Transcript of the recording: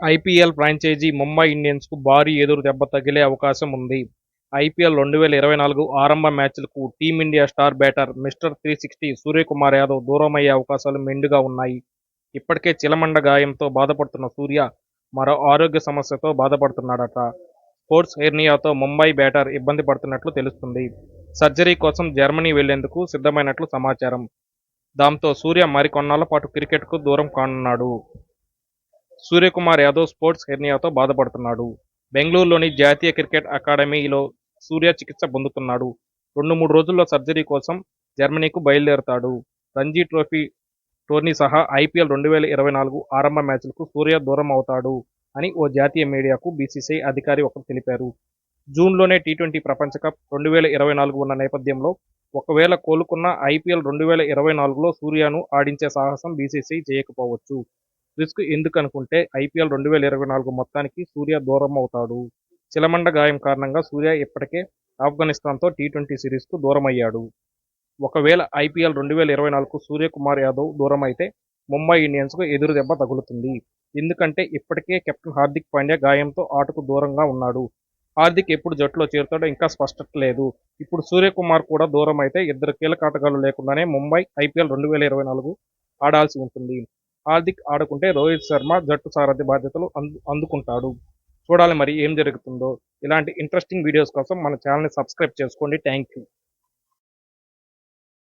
IPL franchise Mumbai ఇండియన్స్కు భారీ ఎదురు దెబ్బ తగిలే అవకాశం ఉంది. ఐపీఎల్ రెండు వేల ఇరవై నాలుగు ఆరంభ మ్యాచ్లకు team India star batter mister three sixty Suryakumar Yadav దూరమయ్యే అవకాశాలు మెండుగా ఉన్నాయి. ఇప్పటికే చిలమండ గాయంతో బాధపడుతున్న సూర్య మరో ఆరోగ్య సమస్యతో బాధపడుతున్నాడట. స్పోర్ట్స్ హెర్నియాతో ముంబై బ్యాటర్ ఇబ్బంది పడుతున్నట్లు తెలుస్తుంది. సర్జరీ కోసం జర్మనీ వెళ్ళేందుకు సిద్ధమైనట్లు సమాచారం. దాంతో సూర్య మరికొన్నాళ్ళ పాటు క్రికెట్కు దూరం కానున్నాడు. సూర్యకుమార్ యాదవ్ స్పోర్ట్స్ హెర్నియాతో బాధపడుతున్నాడు. బెంగళూరులోని జాతీయ క్రికెట్ అకాడమీలో సూర్య చికిత్స పొందుతున్నాడు. రెండు మూడు రోజుల్లో సర్జరీ కోసం జర్మనీకు బయలుదేరుతాడు. రంజీ ట్రోఫీ టోర్నీ సహా ఐపీఎల్ రెండు వేల ఇరవై నాలుగు ఆరంభ మ్యాచ్లకు సూర్య దూరం అవుతాడు అని ఓ జాతీయ మీడియాకు బీసీసీఐ అధికారి ఒకరు తెలిపారు. జూన్లోనే టీ ట్వంటీ ప్రపంచ కప్ రెండు వేల ఇరవై నాలుగు ఉన్న నేపథ్యంలో ఒకవేళ కోలుకున్న ఐపీఎల్ రెండు వేల ఇరవై నాలుగులో సూర్యను ఆడించే సాహసం బీసీసీఐ చేయకపోవచ్చు. రిస్క్ ఎందుకనుకుంటే ఐపీఎల్ రెండు వేల ఇరవై నాలుగు మొత్తానికి సూర్య దూరం అవుతాడు చిలమండ గాయం కారణంగా సూర్య ఇప్పటికే ఆఫ్ఘనిస్తాన్తో టీ ట్వంటీ సిరీస్కు దూరమయ్యాడు. ఒకవేళ ఐపీఎల్ రెండు వేల ఇరవై నాలుగు సూర్యకుమార్ యాదవ్ దూరం అయితే ముంబై ఇండియన్స్కు ఎదురు దెబ్బ తగులుతుంది. ఎందుకంటే ఇప్పటికే కెప్టెన్ హార్దిక్ పాండ్యా గాయంతో ఆటకు దూరంగా ఉన్నాడు. హార్దిక్ ఎప్పుడు జట్టులో చేరుతాడో ఇంకా స్పష్టత లేదు. ఇప్పుడు సూర్యకుమార్ కూడా దూరం అయితే ఇద్దరు కీలక ఆటగాళ్ళు లేకుండానే ముంబై ఐపీఎల్ రెండు వేల ఇరవై నాలుగు ఆడాల్సి ఉంటుంది. హార్దిక్ ఆడుకుంటే రోహిత్ శర్మ జట్టు సారథి బాధ్యతలు అందు అందుకుంటాడు. చూడాలి మరి ఏం జరుగుతుందో. ఇలాంటి ఇంట్రెస్టింగ్ వీడియోస్ కోసం మన ఛానల్ని సబ్స్క్రైబ్ చేసుకోండి. Thank you